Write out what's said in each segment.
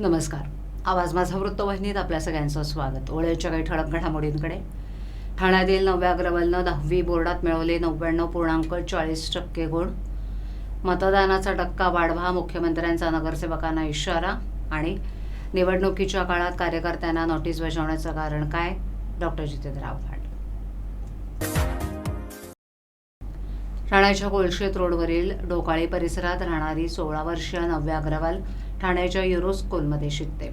नमस्कार. आवाज माझा वृत्तवाहिनीत आपल्या सगळ्यांचं स्वागत. ओळ्याच्या काही ठळक घडामोडींकडे. ठाण्यातील नव्या अग्रवालनं दहावी बोर्डात मिळवले नव्याण्णव पूर्णांक चाळीस टक्के गुण. मतदानाचा टक्का वाढवा मुख्यमंत्र्यांचा नगरसेवकांना इशारा आणि निवडणुकीच्या काळात कार्यकर्त्यांना नोटीस बजावण्याचं कारण काय? डॉक्टर जितेंद्र आव्हाड. ठाण्याच्या कोळशेत रोडवरील डोकाळी परिसरात राहणारी सोळा वर्षीय नव्या अग्रवाल ठाण्याच्या युरो स्कूलमध्ये शिकते.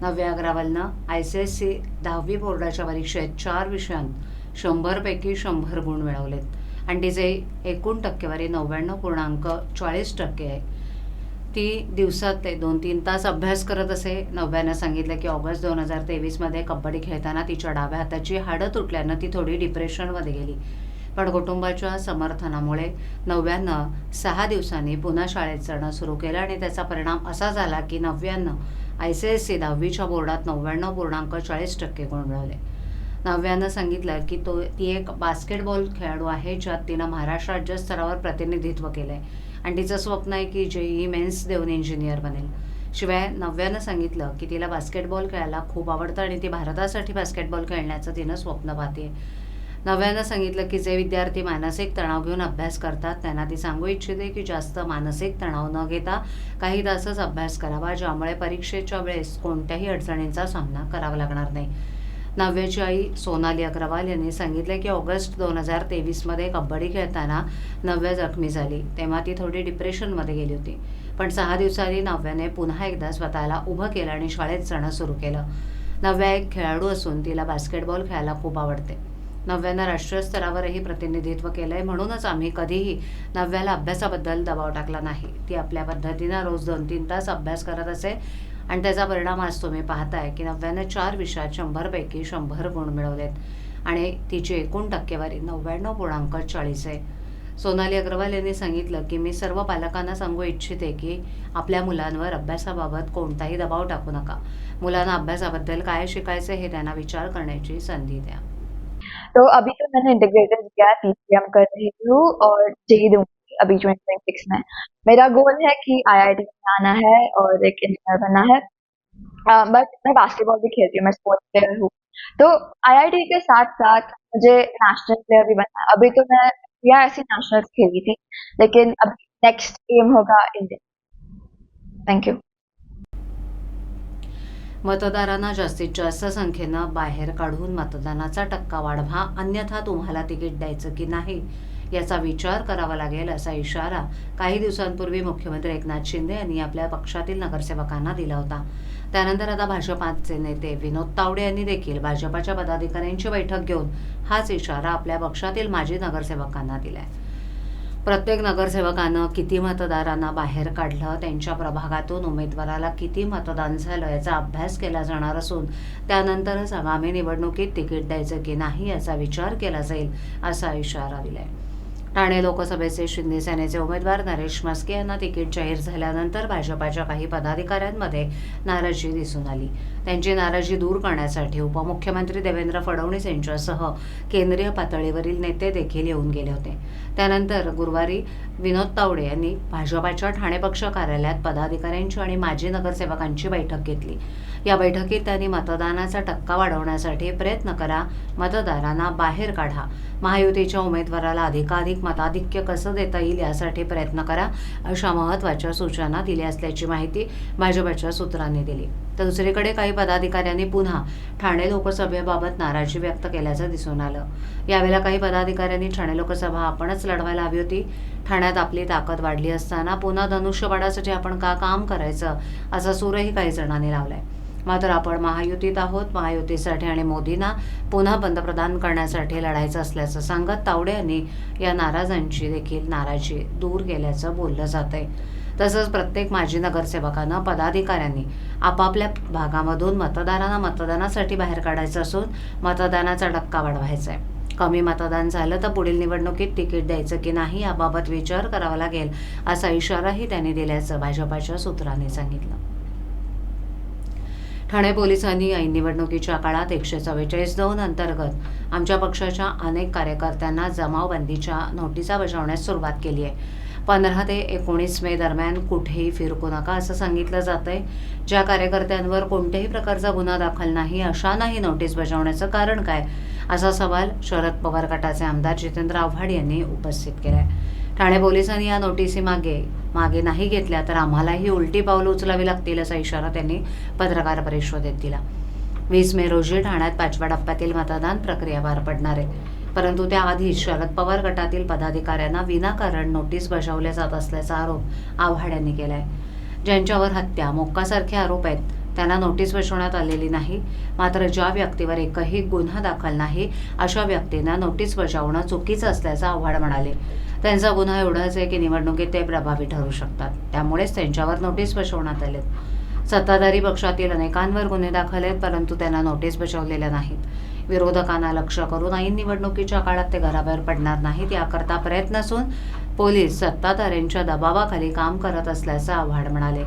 नव्या अग्रवालनं आय सी एस सी दहावी बोर्डाच्या परीक्षेत चार विषयांत शंभरपैकी शंभर गुण मिळवलेत. आणि तिचे एकूण टक्केवारी नव्याण्णव पूर्णांक चाळीस टक्के आहे. ती दिवसात ते दोन तीन तास अभ्यास करत असे नव्यानं सांगितलं की ऑगस्ट दोन हजार तेवीसमध्ये कबड्डी खेळताना तिच्या डाव्या हाताची हाडं तुटल्यानं ती थोडी डिप्रेशनमध्ये गेली. पण कुटुंबाच्या समर्थनामुळे नव्यानं सहा दिवसांनी पुन्हा शाळेत जाणं सुरू केलं आणि त्याचा परिणाम असा झाला की नव्यानं आय सी एस सी दहावीच्या बोर्डात नव्याण्णव पूर्णांक चाळीस टक्के गुण मिळवले नव्यानं सांगितलं की तो ती एक बास्केटबॉल खेळाडू आहे ज्यात तिनं महाराष्ट्र राज्य स्तरावर प्रतिनिधित्व केलं आहे आणि तिचं स्वप्न आहे की जे ही मेन्स देऊन इंजिनियर बनेल. शिवाय नव्यानं सांगितलं की तिला बास्केटबॉल खेळायला खूप आवडतं आणि ती भारतासाठी बास्केटबॉल खेळण्याचं तिनं स्वप्न पाहते नव्यानं सांगितलं की जे विद्यार्थी मानसिक तणाव घेऊन अभ्यास करतात त्यांना ती सांगू इच्छिते की जास्त मानसिक तणाव न घेता काही तासच अभ्यास करावा ज्यामुळे परीक्षेच्या वेळेस कोणत्याही अडचणींचा सामना करावा लागणार नाही. नव्याची आई सोनाली अग्रवाल यांनी सांगितले की ऑगस्ट दोन हजार तेवीसमध्ये कबड्डी खेळताना नव्या जखमी झाली तेव्हा ती थोडी डिप्रेशनमध्ये गेली होती. पण सहा दिवसांनी नव्याने पुन्हा एकदा स्वतःला उभं केलं आणि शाळेत जाणं सुरू केलं. नव्या एक खेळाडू असून तिला बास्केटबॉल खेळायला खूप आवडते. नव्यानं राष्ट्रीय स्तरावरही प्रतिनिधित्व केलं आहे म्हणूनच आम्ही कधीही नव्याला अभ्यासाबद्दल दबाव टाकला नाही. ती आपल्या पद्धतीनं रोज दोन तीन तास अभ्यास करत असे आणि त्याचा परिणाम आज तुम्ही पाहताय की नव्यानं चार विषयात शंभरपैकी शंभर गुण मिळवलेत आणि तिची एकूण टक्केवारी नव्याण्णव पूर्णांक चाळीस आहे. सोनाली अग्रवाल यांनी सांगितलं की मी सर्व पालकांना सांगू इच्छिते की आपल्या मुलांवर अभ्यासाबाबत कोणताही दबाव टाकू नका. मुलांना अभ्यासाबद्दल काय शिकायचं हे त्यांना विचार करण्याची संधी द्या. तो अभी तो मैंने इंटीग्रेटेड किया पीसीएम कर रही हूँ और जेई दूँगी अभी ट्वेंटी ट्वेंटी सिक्स में। मेरा गोल है कि आईआईटी में आना है और एक इंजीनियर बनना है। बट मैं बास्केटबॉल भी खेलती हूँ, मैं स्पोर्ट्स प्लेयर हूँ। तो आईआईटी के साथ साथ मुझे नेशनल प्लेयर भी बनना है। अभी तो मैं या ऐसी नेशनल खेली थी, लेकिन अब नेक्स्ट एम होगा इंडिया थैंक यू मतदारांना जास्तीत जास्त संख्येनं बाहेर काढून मतदानाचा टक्का वाढवा अन्यथा तुम्हाला तिकीट द्यायचं की नाही? याचा विचार करावा लागेल असा इशारा काही दिवसांपूर्वी मुख्यमंत्री एकनाथ शिंदे यांनी आपल्या पक्षातील नगरसेवकांना दिला होता. त्यानंतर आता भाजपाचे नेते विनोद तावडे यांनी देखील भाजपाच्या पदाधिकाऱ्यांची बैठक घेऊन हाच इशारा आपल्या पक्षातील माजी नगरसेवकांना दिलाय. प्रत्येक नगरसेवकानं किती मतदारांना बाहेर काढलं त्यांच्या प्रभागातून उमेदवाराला किती मतदान झालं याचा अभ्यास केला जाणार असून त्यानंतरच आगामी निवडणुकीत तिकीट द्यायचं की नाही याचा विचार केला जाईल असा इशारा दिलाय. ठाणे लोकसभेचे शिंदे सेनेचे उमेदवार नरेश मस्के यांना तिकीट जाहीर झाल्यानंतर भाजपाच्या काही पदाधिकाऱ्यांमध्ये नाराजी दिसून आली. त्यांची नाराजी दूर करण्यासाठी उपमुख्यमंत्री देवेंद्र फडणवीस यांच्यासह केंद्रीय पातळीवरील नेते देखील येऊन गेले होते. त्यानंतर गुरुवारी विनोद तावडे यांनी भाजपाच्या ठाणे पक्ष कार्यालयात पदाधिकाऱ्यांची आणि माजी नगरसेवकांची बैठक घेतली. या बैठकीत त्यांनी मतदानाचा टक्का वाढवण्यासाठी प्रयत्न करा. मतदारांना बाहेर काढा. महायुतीच्या उमेदवाराला अधिकाधिक मताधिक्य कसं देता येईल यासाठी प्रयत्न करा अशा महत्त्वाच्या सूचना दिल्या असल्याची माहिती भाजपाच्या सूत्रांनी दिली. तर दुसरीकडे काही पदाधिकाऱ्यांनी पुन्हा ठाणे लोकसभेबाबत नाराजी व्यक्त केल्याचं दिसून आलं. यावेळेला काही पदाधिकाऱ्यांनी ठाणे लोकसभा आपणच लढवायला हवी होती. ठाण्यात आपली ताकद वाढली असताना पुन्हा धनुष्यबाणासाठी आपण का काम करायचं? असा सूरही काही जणांनी लावलाय. मात्र आपण महायुतीत आहोत. महायुतीसाठी आणि मोदींना पुन्हा पंतप्रधान करण्यासाठी लढायचं असल्याचं सांगत तावडे यांनी या नाराजांची देखील नाराजी दूर केल्याचं बोललं जात आहे तसंच प्रत्येक माजी नगरसेवकानं पदाधिकाऱ्यांनी आपापल्या भागामधून मतदारांना मतदानासाठी बाहेर काढायचं असून मतदानाचा टक्का वाढवायचा आहे कमी मतदान झालं तर पुढील निवडणुकीत तिकीट द्यायचं की नाही याबाबत विचार करावा लागेल असा इशाराही त्यांनी दिल्याचं भाजपाच्या सूत्रांनी सांगितलं. ठाणे पोलिसांनी ऐन निवडणुकीच्या काळात एकशे चव्वेचाळीस दोन अंतर्गत आमच्या पक्षाच्या अनेक कार्यकर्त्यांना जमावबंदीच्या नोटिसा बजावण्यास सुरुवात केली आहे. पंधरा ते एकोणीस मे दरम्यान कुठेही फिरकू नका असं सांगितलं जातंय. ज्या कार्यकर्त्यांवर कोणत्याही प्रकारचा गुन्हा दाखल नाही अशांनाही नोटीस बजावण्याचं कारण काय? असा सवाल शरद पवार गटाचे आमदार जितेंद्र आव्हाड यांनी उपस्थित केला आहे ठाणे पोलिसांनी या नोटिसी मागे मागे नाही घेतल्या तर आम्हालाही उलटी पावलं उचलावी लागतील असा इशारा त्यांनी पत्रकार परिषदेत दिला. वीस मे रोजी ठाण्यात पाचव्या टप्प्यातील मतदान प्रक्रिया पार पडणार आहे. परंतु त्याआधी शरद पवार गटातील पदाधिकाऱ्यांना विनाकारण नोटीस बजावल्या जात असल्याचा आरोप आव्हाड यांनी केलाय. ज्यांच्यावर हत्या मोक्कासारखे आरोप आहेत त्यांना नोटीस बजावण्यात आलेली नाही. मात्र ज्या व्यक्तीवर एकही गुन्हा दाखल नाही अशा व्यक्तींना नोटीस बजावणं चुकीचं असल्याचं आव्हाड म्हणाले. त्यांचा गुन्हा एवढाच आहे की निवडणुकीत ते प्रभावी ठरू शकतात. त्यामुळेच त्यांच्यावर नोटीस बजावण्यात आलेत. सत्ताधारी पक्षातील अनेकांवर गुन्हे दाखल आहेत परंतु त्यांना नोटीस बजावलेल्या नाहीत. विरोधकांना लक्ष करून ऐन निवडणुकीच्या काळात ते घराबाहेर पडणार नाहीत याकरता प्रयत्न असून पोलीस सत्ताधाऱ्यांच्या दबावाखाली काम करत असल्याचं आव्हाड म्हणाले.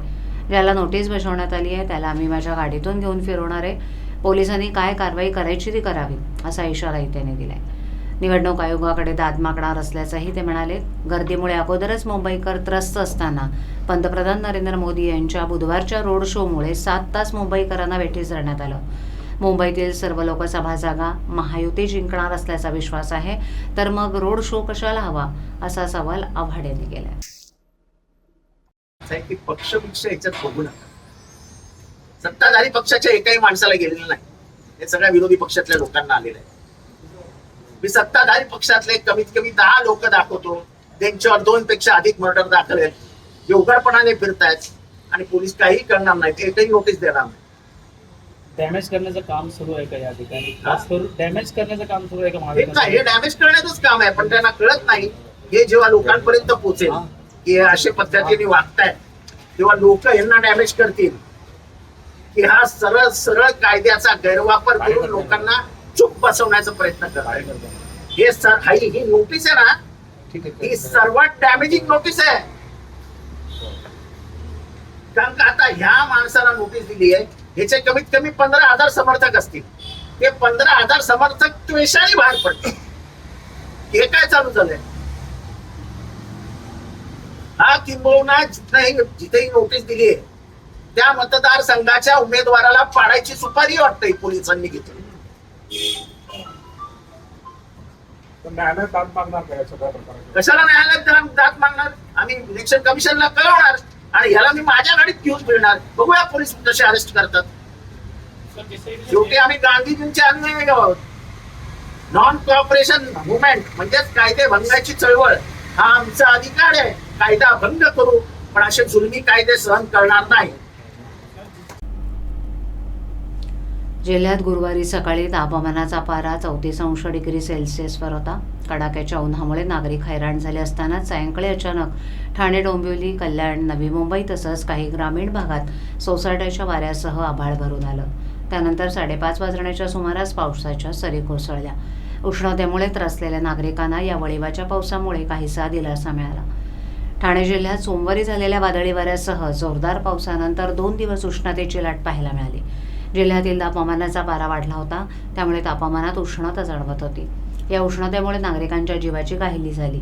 ज्याला नोटीस बजावण्यात आली आहे त्याला आम्ही माझ्या गाडीतून घेऊन फिरवणार आहे. पोलिसांनी काय कारवाई करायची ती करावी असा इशाराही त्यांनी दिलाय. निवडणूक आयोगाकडे दाद मागणार असल्याचंही ते म्हणाले. गर्दीमुळे अगोदरच मुंबईकर त्रस्त असताना पंतप्रधान नरेंद्र मोदी यांच्या बुधवारच्या रोड शोमुळे सात तास मुंबईकरांना वेठीस धरण्यात आलं. मुंबईतील सर्व लोकसभा जागा महायुती जिंकणार असल्याचा विश्वास आहे तर मग रोड शो कशाला हवा असा सवाल आव्हाड यांनी केलाय. की पक्ष पक्ष याच्यात बघू नका. सत्ताधारी पक्षाच्या एकाही माणसाला गेलेलं नाही. हे सगळ्या विरोधी पक्षातल्या लोकांना आलेलं आहे. मी सत्ताधारी पक्षातले कमीत कमी दहा लोक दाखवतो. त्यांच्यावर दोन पेक्षा अधिक मर्डर दाखल आहेत. जे उघडपणाने फिरतायत आणि पोलीस काही करणार नाहीत एकही नोटीस देणार नाही डॅमेज करण्याचं काम सुरू आहे का या ठिकाणी? खास करून डॅमेज करण्याचं काम सुरू आहे का हे महाविकास हे डॅमेज करण्याचंच काम आहे पण त्यांना कळत नाही. हे जेव्हा लोकांपर्यंत पोहोचेल की अशा पद्धतीने वागतायत. तेव्हा लोक यांना डॅमेज करतील. की हा सरळ सरळ कायद्याचा गैरवापर करून लोकांना चूप बसवण्याचा प्रयत्न करतात हे सर ही ही नोटीस आहे ना ठीक ही सर्वात डॅमेजिंग नोटीस आहे. कारण का आता ह्या माणसाला नोटीस दिली आहे ह्याचे कमीत कमी पंधरा हजार समर्थक असतील. ते पंधरा हजार समर्थक त्वेषाने बाहेर पडतील हे काय चालू झालंय? हा किंबहुना जिथेही जिथेही नोटीस दिली आहे त्या मतदारसंघाच्या उमेदवाराला पाडायची सुपारी वाटतंय पोलिसांनी घेतली. कशाला न्यायालयात जाऊन दाद मागणार? आम्ही इलेक्शन कमिशनला कळवणार आणि ह्याला मी माझ्या गाडीत घेऊन फिरणार. बघूया पोलीस कसे अरेस्ट करतात. शेवटी आम्ही गांधीजींचे अनुयायी आहोत. नॉन कॉपरेशन मुवमेंट म्हणजेच कायदे भंगाची चळवळ हा आमचा अधिकार आहे. कायदा भंग करू पण असे जुलमी कायदे सहन करणार नाही. जिल्ह्यात गुरुवारी सकाळी तापमानाचा पारा चौतीस अंश डिग्री सेल्सिअसवर होता. कडाक्याच्या उन्हामुळे नागरिक हैराण झाले असताना सायंकाळी अचानक ठाणे डोंबिवली कल्याण नवी मुंबई तसंच काही ग्रामीण भागात सोसाट्याच्या वाऱ्यासह आभाळ भरून आलं. त्यानंतर साडेपाच वाजण्याच्या सुमारास पावसाच्या सरी कोसळल्या. उष्णतेमुळे त्रासलेल्या नागरिकांना या वळिवाच्या पावसामुळे काहीसा दिलासा मिळाला. ठाणे जिल्ह्यात सोमवारी झालेल्या वादळी वाऱ्यासह जोरदार पावसानंतर दोन दिवस उष्णतेची लाट पाहायला मिळाली. जिल्ह्यातील तापमानाचा पारा वाढला होता. त्यामुळे तापमानात उष्णता जाणवत होती. या उष्णतेमुळे नागरिकांच्या जीवाची काहिली झाली.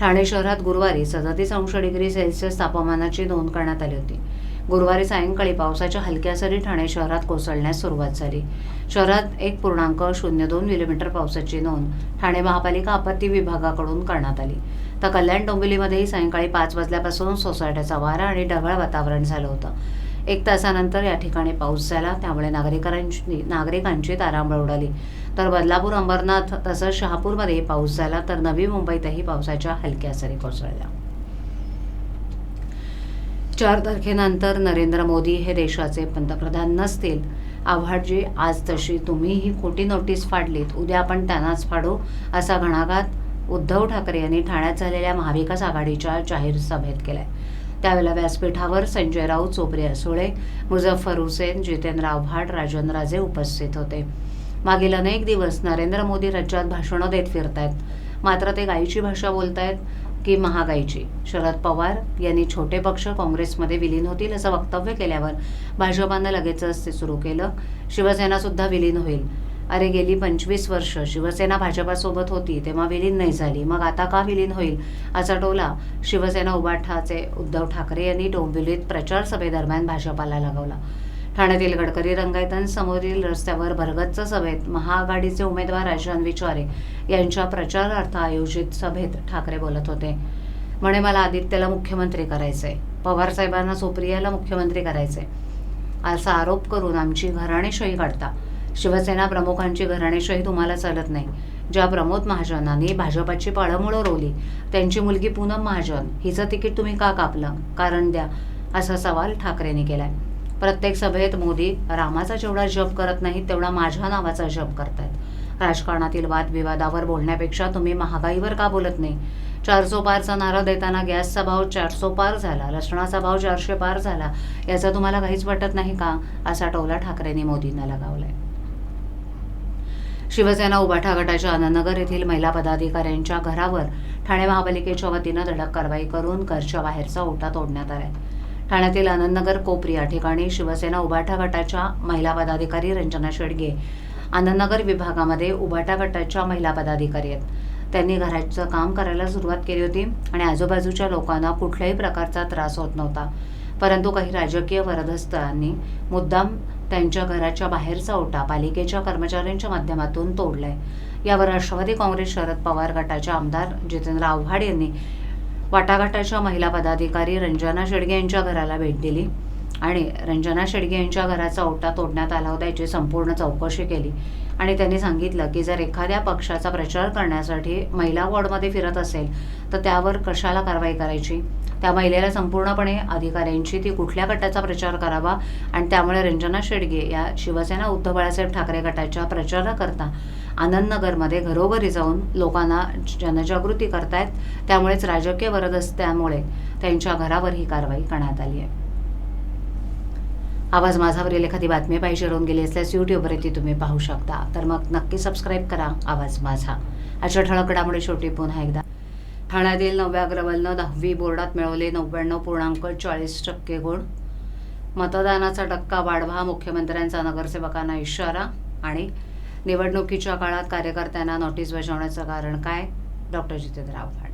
ठाणे शहरात गुरुवारी सदतीस अंश डिग्री सेल्सिअस तापमानाची नोंद करण्यात आली होती. गुरुवारी सायंकाळी पावसाच्या हलक्या सरी ठाणे शहरात कोसळण्यास सुरुवात झाली. शहरात एक पूर्णांक शून्य दोन मिलीमीटर पावसाची नोंद ठाणे महापालिका आपत्ती विभागाकडून करण्यात आली. तर कल्याण डोंबिवलीमध्येही सायंकाळी पाच वाजल्यापासून सोसायट्याचा वारा आणि ढगाळ वातावरण झालं होतं. एक तासानंतर या ठिकाणी पाऊस झाला. त्यामुळे नागरिकांची नागरिकांची तारांबळ उडाली. तर बदलापूर अंबरनाथ तसंच शहापूरमध्ये पाऊस झाला तर नवी मुंबईतही पावसाच्या हलक्या सरी कोसळल्या. चार तारखेनंतर नरेंद्र मोदी हे देशाचे पंतप्रधान नसतील. आव्हाडजी आज तशी तुम्ही ही खोटी नोटीस फाडलीत. उद्या आपण त्यांनाच फाडू असा घणाघात उद्धव ठाकरे यांनी ठाण्यात झालेल्या महाविकास आघाडीच्या जाहीर सभेत केलाय. त्यावेळेला व्यासपीठावर संजय राऊत चोप्रिया सुळे मुझफ्फर हुसेन जितेंद्र आव्हाड राजन राजे उपस्थित होते. मागील अनेक दिवस नरेंद्र मोदी राज्यात भाषणं देत फिरतायत. मात्र ते गायीची भाषा बोलतायत की महागाईची. शरद पवार यांनी छोटे पक्ष काँग्रेसमध्ये विलीन होतील असं वक्तव्य केल्यावर भाजपानं लगेचच ते सुरू केलं. शिवसेनासुद्धा विलीन होईल. अरे गेली पंचवीस वर्ष शिवसेना भाजपासोबत होती तेव्हा विलीन नाही झाली. मग आता का विलीन होईल? असा टोला शिवसेना उभाठाचे उद्धव ठाकरे यांनी डोंबिवलीत प्रचार सभेदरम्यान भाजपाला लगावला. ठाण्यातील गडकरी रंगायतन समोरील रस्त्यावर भरगच्च सभेत महाआघाडीचे उमेदवार राजन विचारे यांच्या प्रचारार्थ आयोजित सभेत ठाकरे बोलत होते. म्हणे मला आदित्यला मुख्यमंत्री करायचंय. पवार साहेबांना सुप्रियाला मुख्यमंत्री करायचंय. असा आरोप करून आमची घराणेशाही काढता. शिवसेना प्रमुखांची घराणेशाही तुम्हाला चालत नाही. ज्या प्रमोद महाजनांनी भाजपाची पाळंमुळं रोवली त्यांची मुलगी पूनम महाजन हिचं तिकीट तुम्ही का कापलं? कारण द्या असा सवाल ठाकरेंनी केलाय. प्रत्येक सभेत मोदी रामाचा जेवढा जप करत नाहीत तेवढा माझ्या नावाचा जप करतायत. राजकारणातील वादविवादावर बोलण्यापेक्षा तुम्ही महागाईवर का बोलत नाही? चारसो पारचा नारा देताना गॅसचा भाव चारसो पार झाला लसणाचा भाव चारशे पार झाला याचा तुम्हाला काहीच वाटत नाही का? असा टोला ठाकरेंनी मोदींना लगावलाय. शिवसेना उबाठा गटाच्या आनंदनगर येथील महिला पदाधिकाऱ्यांच्या घरावर ठाणे महापालिकेच्या वतीनं धडक कारवाई करून घरच्या बाहेरचा ओटा तोडण्यात आलाय. ठाण्यातील आनंदनगर कोपरी या ठिकाणी शिवसेना उबाठा गटाच्या महिला पदाधिकारी रंजना शेडगे आनंदनगर विभागामध्ये उबाटा गटाच्या महिला पदाधिकारी आहेत. त्यांनी घराचं काम करायला सुरुवात केली होती आणि आजूबाजूच्या लोकांना कुठल्याही प्रकारचा त्रास होत नव्हता. परंतु काही राजकीय वरदस्तांनी मुद्दाम त्यांच्या घराच्या बाहेरचा ओटा पालिकेच्या कर्मचाऱ्यांच्या माध्यमातून तोडलाय. यावर राष्ट्रवादी काँग्रेस शरद पवार गटाचे आमदार जितेंद्र आव्हाड यांनी वाटाघाटाच्या महिला पदाधिकारी रंजना शेडगे यांच्या घराला भेट दिली आणि रंजना शेडगे यांच्या घराचा ओटा तोडण्यात आला होता याची संपूर्ण चौकशी केली. आणि त्यांनी सांगितलं की जर एखाद्या पक्षाचा प्रचार करण्यासाठी महिला वॉर्डमध्ये फिरत असेल तर त्यावर कशाला कारवाई करायची? त्या महिलेला संपूर्णपणे अधिकाऱ्यांची ती कुठल्या गटाचा प्रचार करावा? आणि त्यामुळे रंजना शेडगे या शिवसेना उद्धव बाळासाहेब ठाकरे गटाच्या प्रचाराकरता आनंदनगरमध्ये घरोघरी जाऊन लोकांना जनजागृती करतायत. त्यामुळेच राजकीय वरदस्त्यामुळे त्यांच्या घरावर ही कारवाई करण्यात आली आहे. आवाज माझावरील एखादी बातमी पाहिजे राहून गेली असल्यास यूट्यूबवर ती तुम्ही पाहू शकता. तर मग नक्की सबस्क्राईब करा. आवाज माझा. अशा ठळक घडामोडी शेवटी पुन्हा एकदा. ठाण्यातील नव्या अग्रवालनं दहावी बोर्डात मिळवले नव्याण्णव पूर्णांक चाळीस टक्के गुण. मतदानाचा टक्का वाढवा मुख्यमंत्र्यांचा नगरसेवकांना इशारा आणि निवडणुकीच्या काळात कार्यकर्त्यांना नोटीस बजावण्याचं कारण काय? डॉक्टर जितेंद्र आव्हाड.